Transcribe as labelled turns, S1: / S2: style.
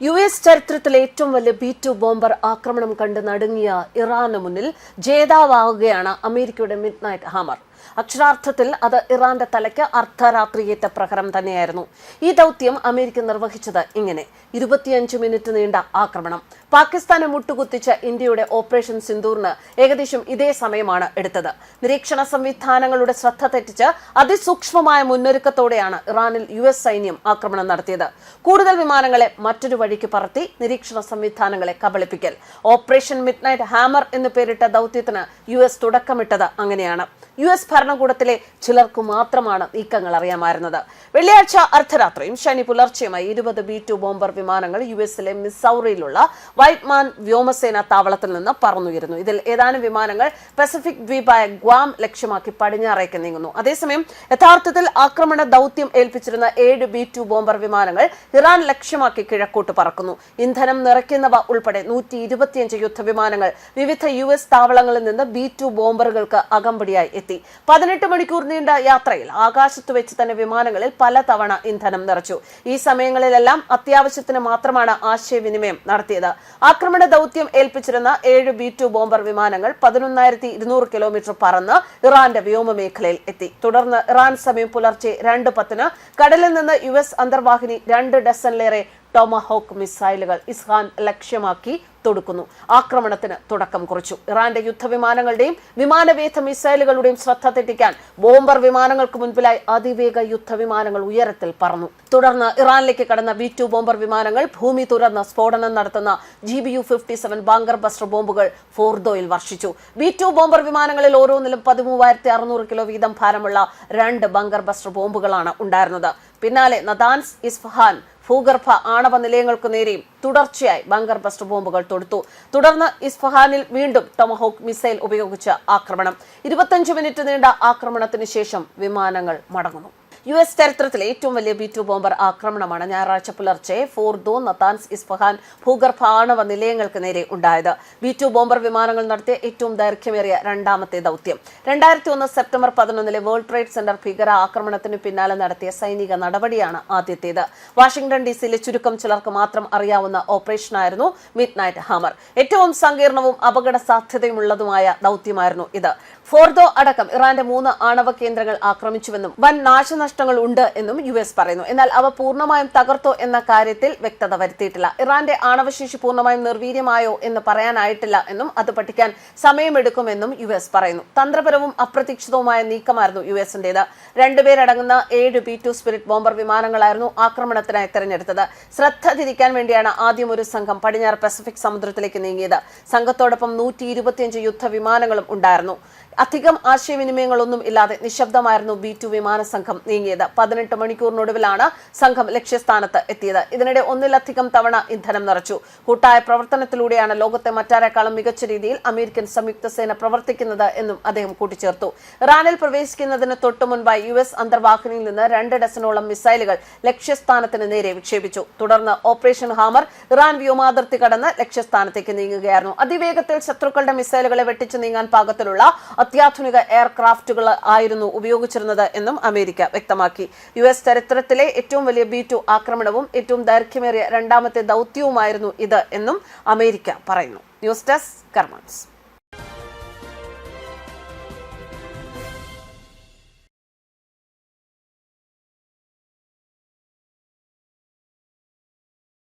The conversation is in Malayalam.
S1: യു എസ് ചരിത്രത്തിലെ ഏറ്റവും വലിയ ബി ടു ബോംബർ ആക്രമണം കണ്ട് നടുങ്ങിയ ഇറാന് മുന്നിൽ ജേതാവാകുകയാണ് അമേരിക്കയുടെ മിഡ് നൈറ്റ് ഹാമർ. അക്ഷരാർത്ഥത്തിൽ അത് ഇറാന്റെ തലയ്ക്ക് അർദ്ധരാത്രിയേറ്റ പ്രഹരം തന്നെയായിരുന്നു. ഈ ദൗത്യം അമേരിക്ക നിർവഹിച്ചത് ഇങ്ങനെ. ഇരുപത്തിയഞ്ച് മിനിറ്റ് നീണ്ട ആക്രമണം. പാകിസ്ഥാനെ മുട്ടുകുത്തിച്ച ഇന്ത്യയുടെ ഓപ്പറേഷൻ സിന്ദൂറിന് ഏകദേശം ഇതേ സമയമാണ് എടുത്തത്. നിരീക്ഷണ സംവിധാനങ്ങളുടെ ശ്രദ്ധ തെറ്റിച്ച് അതിസൂക്ഷ്മമായ മുന്നൊരുക്കത്തോടെയാണ് ഇറാനിൽ യു സൈന്യം ആക്രമണം നടത്തിയത്. കൂടുതൽ വിമാനങ്ങളെ മറ്റൊരു വഴിക്ക് പറത്തി നിരീക്ഷണ സംവിധാനങ്ങളെ കബളിപ്പിക്കൽ. ഓപ്പറേഷൻ മിഡ് നൈറ്റ് ഹാമർ എന്ന് പേരിട്ട ദൗത്യത്തിന് യു എസ് തുടക്കമിട്ടത് അങ്ങനെയാണ്. യു എസ് ഭരണകൂടത്തിലെ ചിലർക്ക് മാത്രമാണ് നീക്കങ്ങൾ അറിയാമായിരുന്നത്. വെള്ളിയാഴ്ച അർദ്ധരാത്രിയും ശനി പുലർച്ചെയുമായി ഇരുപത് ബി ടു ബോംബർ വിമാനങ്ങൾ യു എസിലെ മിസൌറിയിലുള്ള വൈറ്റ്മാൻ വ്യോമസേന താവളത്തിൽ നിന്ന് പറന്നുയരുന്നു. ഇതിൽ ഏതാനും വിമാനങ്ങൾ പസഫിക് ദ്വീപായ ഗ്വാം ലക്ഷ്യമാക്കി പടിഞ്ഞാറേക്ക് നീങ്ങുന്നു. അതേസമയം യഥാർത്ഥത്തിൽ ആക്രമണ ദൗത്യം ഏൽപ്പിച്ചിരുന്ന ഏഴ് ബി ടു ബോംബർ വിമാനങ്ങൾ ഇറാൻ ലക്ഷ്യമാക്കി കിഴക്കോട്ട് പറക്കുന്നു. ഇന്ധനം നിറയ്ക്കുന്നവ ഉൾപ്പെടെ നൂറ്റി ഇരുപത്തിയഞ്ച് യുദ്ധവിമാനങ്ങൾ വിവിധ യു എസ് താവളങ്ങളിൽ നിന്ന് ബി ടു ബോംബറുകൾക്ക് അകമ്പടിയായി എത്തി. പതിനെട്ട് മണിക്കൂർ നീണ്ട യാത്രയിൽ ആകാശത്ത് വെച്ച് തന്നെ വിമാനങ്ങളിൽ പലതവണ ഇന്ധനം നിറച്ചു. ഈ സമയങ്ങളിലെല്ലാം അത്യാവശ്യത്തിന് മാത്രമാണ് ആശയവിനിമയം നടത്തിയത്. ആക്രമണ ദൗത്യം ഏൽപ്പിച്ചിരുന്ന ഏഴ് ബി ടു ബോംബർ വിമാനങ്ങൾ പതിനൊന്നായിരത്തി ഇരുന്നൂറ് കിലോമീറ്റർ പറന്ന് ഇറാന്റെ വ്യോമ മേഖലയിൽ എത്തി. തുടർന്ന് ഇറാൻ സമയം പുലർച്ചെ രണ്ട് പത്തിന് കടലിൽ നിന്ന് യു എസ് അന്തർവാഹിനി രണ്ട് ഡസനിലേറെ ടോമഹോക്ക് മിസൈലുകൾ ഇസ്ഹാൻ ലക്ഷ്യമാക്കി തൊടുക്കുന്നു. ആക്രമണത്തിന് തുടക്കം കുറിച്ചു. ഇറാന്റെ യുദ്ധവിമാനങ്ങളുടെയും വിമാനവേധ മിസൈലുകളുടെയും ശ്രദ്ധ തെറ്റിക്കാൻ ബോംബർ വിമാനങ്ങൾക്ക് മുൻപിലായി അതിവേഗ യുദ്ധവിമാനങ്ങൾ ഉയരത്തിൽ പറന്നു. തുടർന്ന് ഇറാനിലേക്ക് കടന്ന വി ടു ബോംബർ വിമാനങ്ങൾ ഭൂമി തുറന്ന് സ്ഫോടനം നടത്തുന്ന G B U fifty seven bunker buster ബോംബുകൾ ഫോർദോയിൽ വർഷിച്ചു. വി ടു ബോംബർ വിമാനങ്ങളിൽ ഓരോന്നിലും പതിമൂവായിരത്തി അറുന്നൂറ് കിലോ വീതം ഭാരമുള്ള രണ്ട് ബങ്കർ ബസ്റ്റർ ബോംബുകളാണ് ഉണ്ടായിരുന്നത്. പിന്നാലെ നദാൻസ് ഇസ്ഫഹാൻ ഭൂഗർഭ ആണവ നിലയങ്ങൾക്കു നേരെയും തുടർച്ചയായി ബങ്കർ ബസ്റ്റർ ബോംബുകൾ തൊടുത്തു. തുടർന്ന് ഇസ്ഫഹാനിൽ വീണ്ടും ടൊമഹോക്ക് മിസൈൽ ഉപയോഗിച്ച് ആക്രമണം. ഇരുപത്തഞ്ച് മിനിറ്റ് നീണ്ട ആക്രമണത്തിന് ശേഷം വിമാനങ്ങൾ മടങ്ങുന്നു. യു എസ് ചരിത്രത്തിലെ ഏറ്റവും വലിയ ബി ടു ബോംബർ ആക്രമണമാണ് ഞായറാഴ്ച പുലർച്ചെ ഫോർദോ നത്താൻസ് ഇസ്ഫഹാൻ ഭൂഗർഭ ആണവ നിലയങ്ങൾക്ക് നേരെ ഉണ്ടായത്. ബി ടു ബോംബർ വിമാനങ്ങൾ നടത്തിയ ഏറ്റവും ദൈർഘ്യമേറിയ രണ്ടാമത്തെ ദൗത്യം. രണ്ടായിരത്തി ഒന്ന് സെപ്റ്റംബർ പതിനൊന്നിലെ വേൾഡ് ട്രേഡ് സെന്റർ ഭീകര ആക്രമണത്തിന് പിന്നാലെ നടത്തിയ സൈനിക നടപടിയാണ് ആദ്യത്തേത്. വാഷിംഗ്ടൺ ഡി സിയിലെ ചുരുക്കം ചിലർക്ക് മാത്രം അറിയാവുന്ന ഓപ്പറേഷനായിരുന്നു മിഡ് നൈറ്റ് ഹാമർ. ഏറ്റവും സങ്കീർണവും അപകട സാധ്യതയുമുള്ളതുമായ ദൗത്യമായിരുന്നു ഇത്. ഫോർദോ അടക്കം ഇറാന്റെ മൂന്ന് ആണവ കേന്ദ്രങ്ങൾ ആക്രമിച്ചുവെന്നും വൻ നാശനഷ്ടങ്ങൾ ഉണ്ട് എന്നും യു എസ് പറയുന്നു. എന്നാൽ അവ പൂർണമായും തകർത്തോ എന്ന കാര്യത്തിൽ വ്യക്തത വരുത്തിയിട്ടില്ല. ഇറാന്റെ ആണവശേഷി പൂർണമായും നിർവീര്യമായോ എന്ന് പറയാനായിട്ടില്ല എന്നും അത് പഠിക്കാൻ സമയമെടുക്കുമെന്നും യു എസ് പറയുന്നു. തന്ത്രപരവും അപ്രതീക്ഷിതവുമായ നീക്കമായിരുന്നു യു എസിന്റേത്. രണ്ടുപേരടങ്ങുന്ന ഏഴ് ബി ടു സ്പിരിറ്റ് ബോംബർ വിമാനങ്ങളായിരുന്നു ആക്രമണത്തിനായി തെരഞ്ഞെടുത്തത്. ശ്രദ്ധ തിരിക്കാൻ വേണ്ടിയാണ് ആദ്യം ഒരു സംഘം പടിഞ്ഞാറ് പസഫിക് സമുദ്രത്തിലേക്ക് നീങ്ങിയത്. സംഘത്തോടൊപ്പം നൂറ്റി ഇരുപത്തിയഞ്ച് യുദ്ധ വിമാനങ്ങളും ഉണ്ടായിരുന്നു. അധികം ആശയവിനിമയങ്ങളൊന്നും ഇല്ലാതെ നിശബ്ദമായിരുന്നു ബി ടു വിമാന സംഘം നീങ്ങിയത്. പതിനെട്ട് മണിക്കൂറിനൊടുവിലാണ് സംഘം ലക്ഷ്യസ്ഥാനത്ത് എത്തിയത്. ഇതിനിടെ ഒന്നിലധികം തവണ ഇന്ധനം നിറച്ചു. കൂട്ടായ പ്രവർത്തനത്തിലൂടെയാണ് ലോകത്തെ മറ്റാരെക്കാളും മികച്ച രീതിയിൽ അമേരിക്കൻ സംയുക്ത സേന പ്രവർത്തിക്കുന്നത് എന്നും അദ്ദേഹം കൂട്ടിച്ചേർത്തു. ഇറാനിൽ പ്രവേശിക്കുന്നതിന് തൊട്ടു മുൻപായി യു എസ് അന്തർവാഹിനിയിൽ നിന്ന് രണ്ട് ഡസനോളം മിസൈലുകൾ ലക്ഷ്യസ്ഥാനത്തിന് നേരെ വിക്ഷേപിച്ചു. തുടർന്ന് ഓപ്പറേഷൻ ഹാമർ ഇറാൻ വ്യോമാതിർത്തി കടന്ന് ലക്ഷ്യസ്ഥാനത്തേക്ക് നീങ്ങുകയായിരുന്നു. അതിവേഗത്തിൽ ശത്രുക്കളുടെ മിസൈലുകളെ വെട്ടിച്ചു നീങ്ങാൻ പാകത്തിലുള്ള അത്യാധുനിക എയർക്രാഫ്റ്റുകൾ ആയിരുന്നു ഉപയോഗിച്ചിരുന്നത് എന്നും അമേരിക്ക വ്യക്തമാക്കി. യു എസ് ചരിത്രത്തിലെ ഏറ്റവും വലിയ ബി ടു ആക്രമണവും ഏറ്റവും ദൈർഘ്യമേറിയ രണ്ടാമത്തെ ദൗത്യവുമായിരുന്നു ഇത് എന്നും അമേരിക്ക പറയുന്നു. News desk കർമാൻസ്.